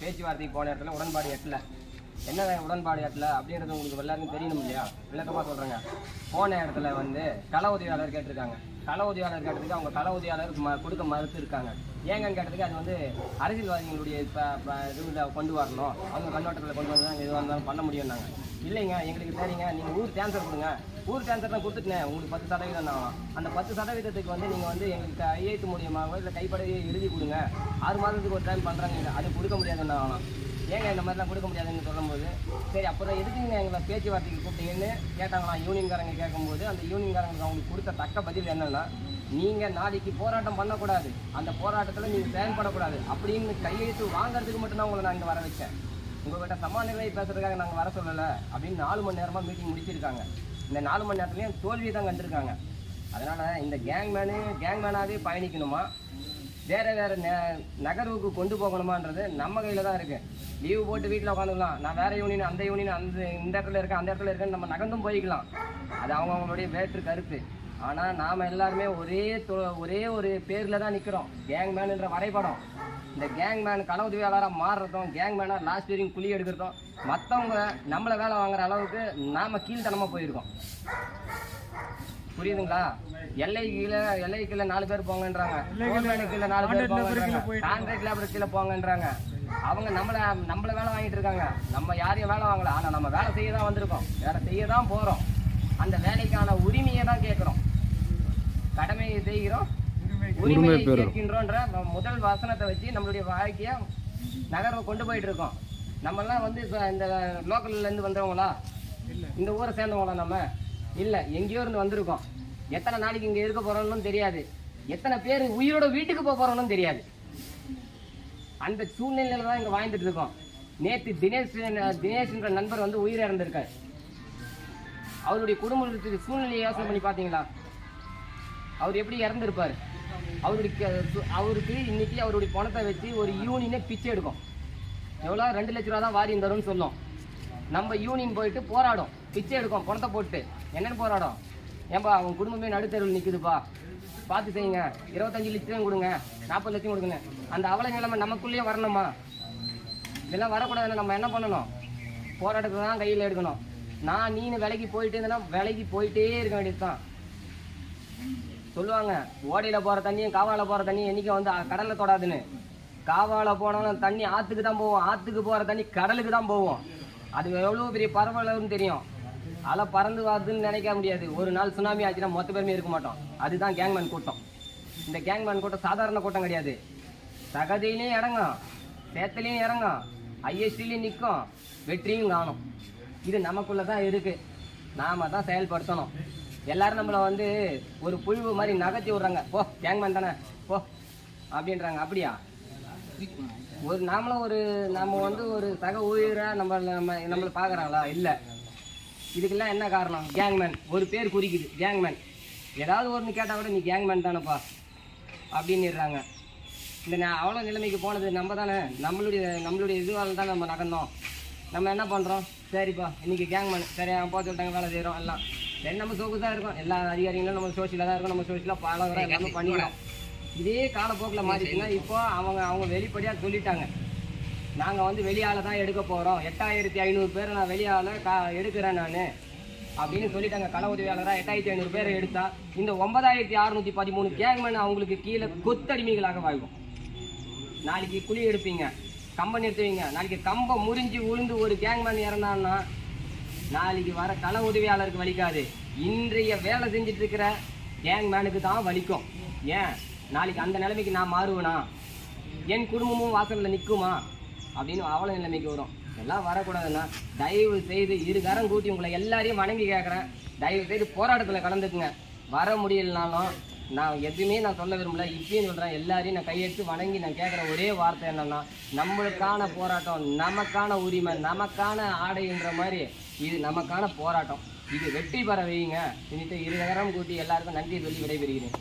பேச்சுவார்த்தைக்கு போன இடத்துல உடன்பாடு எட்டல. என்ன உடன்பாடு இடத்துல அப்படின்றது உங்களுக்கு எல்லாருக்கும் தெரியணும் இல்லையா? விளக்கமாக சொல்கிறேங்க போன இடத்துல வந்து கள உதவியாளர் கேட்டிருக்காங்க. கள உதவியாளர் கேட்டதுக்கு அவங்க கள உதவியாளர் ம கொடுக்க மறுத்து இருக்காங்க ஏங்கன்னு கேட்டதுக்கு அது வந்து அரசியல்வாதிகளுடைய இப்போ இதுல கொண்டு வரணும். அவங்க கண்ணோட்டத்தில் கொண்டு வந்து தான் எதுவாக இருந்தாலும் பண்ண முடியும்னாங்க. இல்லைங்க எங்களுக்கு சரிங்க நீங்கள் ஊர் கேன்சர் கொடுங்க. ஊர் கேன்சர்லாம் கொடுத்துட்டேன். உங்களுக்கு பத்து சதவீதம் தான் அந்த பத்து சதவீதத்துக்கு வந்து நீங்கள் வந்து எங்களுக்கு ஐஏத்து மூலியமாகவோ இல்லை கைப்படையே எழுதி கொடுங்க. ஆறு மாதத்துக்கு ஒரு டைம் பண்ணுறாங்க அது கொடுக்க முடியாதுன்னு ஆகலாம் ஏங்க இந்த மாதிரிலாம் கொடுக்க முடியாதுன்னு சொல்லும்போது சரி அப்புறம் எதுக்குங்க எங்களை பேச்சுவார்த்தைக்கு கூப்பிட்டீங்கன்னு கேட்டாங்களாம் யூனியன்காரங்க கேட்கும்போது அந்த யூனியன்காரங்களுக்கு அவங்களுக்கு கொடுத்த தக்க பதில் என்னென்னா நீங்கள் நாளைக்கு போராட்டம் பண்ணக்கூடாது. அந்த போராட்டத்தில் நீங்கள் செயல்படக்கூடாது. அப்படின்னு கையெழுத்து வாங்குறதுக்கு மட்டும்தான் உங்களை நான் இங்கே வர வச்சேன். உங்கள்கிட்ட சமாதானங்களை பேசுறதுக்காக நாங்கள் வர சொல்லலை அப்படின்னு நாலு மணி நேரமாக மீட்டிங் முடிச்சிருக்காங்க. இந்த நாலு மணி நேரத்துலையும் தோல்வியை தான் கண்டிருக்காங்க. அதனால் இந்த கேங்மேனு கேங்மேனாகவே பயணிக்கணுமா? வேறு வேறு நெ நகர்வுக்கு கொண்டு போகணுமான்றது நம்ம கையில் தான் இருக்குது லீவு போட்டு வீட்டில் உட்காந்துக்கலாம் நான் வேறு யூனியன் அந்த யூனியன் அந்த இந்த இடத்துல இருக்கேன் அந்த இடத்துல இருக்கேன்னு நம்ம நகர்ந்தும் போய்க்கலாம். அது அவங்கவுங்களுடைய வேற்று கருத்து. ஆனால் நாம் எல்லாருமே ஒரே தொ- ஒரே ஒரு பேரில் தான் நிற்கிறோம் கேங் மேனுன்ற வரைபடம். இந்த கேங் மேன் கள உதவியாளராக மாறுறதும் கேங் மேனாக லாஸ்ட் வரைக்கும் குழி எடுக்கிறதும் மற்றவங்க நம்மளை வேலை வாங்குற அளவுக்கு நாம் கீழ்த்தனமாக போயிருக்கோம். புரியுதுங்களா? எல்லை கீழே எல்லை கீழே நாலு பேர் போங்கன்றாங்க. கீழே நாலு பேர் போங்கன்றாங்க. கான்ட்ராக்ட் லேபர் கீழே போங்கன்றாங்க. அவங்க நம்மள நம்மள வேலை வாங்கிட்டு இருக்காங்க. நம்ம யாரையும் வேலை வாங்கல. ஆனா நம்ம வேலை செய்ய தான் வந்திருக்கோம். வேலை செய்ய தான் போறோம். அந்த வேலைக்கான உரிமையை தான் கேட்கிறோம். கடமையை செய்கிறோம். உரிமையை கேட்கின்றோன்ற முதல் வசனத்தை வச்சு நம்மளுடைய வாழ்க்கைய நகர்வை கொண்டு போயிட்டு இருக்கோம். நம்மெல்லாம் வந்து இப்போ இந்த லோக்கல்ல இருந்து வந்தவங்களா? இந்த ஊரை சேர்ந்தவங்களா நம்ம? இல்லை எங்கேயோ இருந்து வந்திருக்கோம். எத்தனை நாளைக்கு இங்கே இருக்க போகிறோம்னு தெரியாது. எத்தனை பேர் உயிரோட வீட்டுக்கு போக போகிறோம்னு தெரியாது. அந்த சூழ்நிலையில தான் இங்கே வாழ்ந்துட்டு இருக்கோம். நேற்று தினேஷ் தினேஷ்ன்ற நண்பர் வந்து உயிர் இறந்திருக்காரு. அவருடைய குடும்பத்துக்கு சூழ்நிலையை யோசனை பண்ணி பார்த்தீங்களா? அவர் எப்படி இறந்துருப்பார்? அவருடைய அவருக்கு இன்னைக்கு அவருடைய பணத்தை வச்சு ஒரு யூனியனே பிச்சை எடுக்கும். எவ்வளோ? ரெண்டு லட்ச ரூபா தான் வாரியம் தரும்னு சொல்லும் நம்ம யூனியன் போயிட்டு போராடும். பிச்சை எடுக்கும் பணத்தை போட்டு. என்னன்னு போராடும். ஏன்பா அவன் குடும்பமே நடுத்தருவில் நிற்குதுப்பா பார்த்து செய்யுங்க. இருபத்தஞ்சு லட்சம் கொடுங்க. நாற்பது லட்சம் கொடுங்க அந்த அவல நிலைமை நமக்குள்ளேயே வரணுமா? இதெல்லாம் வரக்கூடாதுன்னு நம்ம என்ன பண்ணணும்? போராட்டத்தை தான் கையில் எடுக்கணும். நான் நீனு விலைக்கு போயிட்டே இருந்தேன்னா விலைக்கு போயிட்டே இருக்க வேண்டியது தான் சொல்லுவாங்க ஓடையில் போகிற தண்ணியும் காவால போகிற தண்ணியும் என்றைக்கும் வந்து கடலில் தொடாதுன்னு. காவால போனாலும் தண்ணி ஆற்றுக்கு தான் போவோம். ஆற்றுக்கு போகிற தண்ணி கடலுக்கு தான் போவோம். அது எவ்வளோ பெரிய பரவலன்னு தெரியும். அலை பறந்து வருதுன்னு நினைக்க முடியாது. ஒரு நாள் சுனாமி ஆச்சுன்னா மொத்த பேருமே இருக்க மாட்டோம். அதுதான் கேங்மேன் கூட்டம். இந்த கேங்மேன் கூட்டம் சாதாரண கூட்டம் கிடையாது. தகதியிலையும் இறங்கும் சேத்துலேயும் இறங்கும் ஐஎஸ்டிலையும் நிற்கும். வெற்றியும் காணும். இது நமக்குள்ளே தான் இருக்குது நாம் தான் செயல்படுத்தணும். எல்லாரும் நம்மளை வந்து ஒரு புழுவு மாதிரி நகர்த்தி விட்றாங்க. போ கேங்மேன் தானே. போ அப்படின்றாங்க. அப்படியா? ஒரு நாமளும் ஒரு நம்ம வந்து ஒரு சக ஊழியராக நம்ம நம்ம நம்மளை பார்க்குறாங்களா? இல்லை. இதுக்கெல்லாம் என்ன காரணம்? கேங்மேன் ஒரு பேர் குறிக்குது. கேங்மேன் ஏதாவது ஒன்று கேட்டால் கூட நீ கேங்மேன் தானேப்பா அப்படின்னுறாங்க. இந்த நான் அவ்வளோ நிலைமைக்கு போனது நம்ம தானே. நம்மளுடைய நம்மளுடைய இதுவால் தான் நம்ம நகர்ந்தோம். நம்ம என்ன பண்ணுறோம் சரிப்பா இன்றைக்கி கேங்மேன் சரி அவன் போக சொல்லிட்டாங்க வேலை செய்கிறோம் எல்லாம். சரி நம்ம சோக்கு தான் இருக்கோம். எல்லா அதிகாரிகளும் நம்ம சோசியலாக தான் இருக்கும். நம்ம சோசியலாக பழகிறோம் எல்லாமே பண்ணிக்கலாம் இதே காலப்போக்கில் மாறிச்சுன்னா இப்போ அவங்க அவங்க வெளிப்படையாக சொல்லிட்டாங்க. நாங்கள் வந்து வெளியால் தான் எடுக்க போகிறோம் எட்டாயிரத்தி ஐநூறு பேரை நான் வெளியால் கா எடுக்கிறேன் நான். அப்படின்னு சொல்லிட்டாங்க. கள உதவியாளராக எட்டாயிரத்தி ஐநூறு பேரை எடுத்தா இந்த ஒன்பதாயிரத்தி அறுநூத்தி பதிமூணு கேங்மேன் அவங்களுக்கு கீழே கொத்தடிமைகளாக வாழ்வோம். நாளைக்கு குழி எடுப்பீங்க கம்பம் நிறுத்துவீங்க. நாளைக்கு கம்பம் முறிஞ்சு உளுந்து ஒரு கேங்மேன் இறந்தான்னா நாளைக்கு வர கள உதவியாளருக்கு வலிக்காது. இன்றைய வேலை செஞ்சுட்டு இருக்கிற கேங்மேனுக்கு தான் வலிக்கும். ஏன்? நாளைக்கு அந்த நிலைமைக்கு நான் மாறுவேனா? என் குடும்பமும் வாசலில் நிற்குமா அப்படின்னு அவல நிலைமைக்கு வரும். எல்லாம் வரக்கூடாதுன்னா தயவு செய்து இருகரம் கூட்டி உங்களை எல்லாரையும் வணங்கி கேட்குறேன் தயவு செய்து போராட்டத்தில் கலந்துக்குங்க. வர முடியலனாலும் நான் எதுவுமே நான் சொல்ல விரும்பல. இப்பயும் சொல்கிறேன் எல்லாரையும் நான் கையெடுத்து வணங்கி நான் கேட்குற ஒரே வார்த்தை என்னென்னா நம்மளுக்கான போராட்டம் நமக்கான உரிமை நமக்கான ஆடைன்ற மாதிரி இது நமக்கான போராட்டம். இது வெற்றி பெற வையுங்க. இன்னிட்டு இருகரம் கூட்டி எல்லாருக்கும் நன்றி சொல்லி விடைபெறுகிறேன்.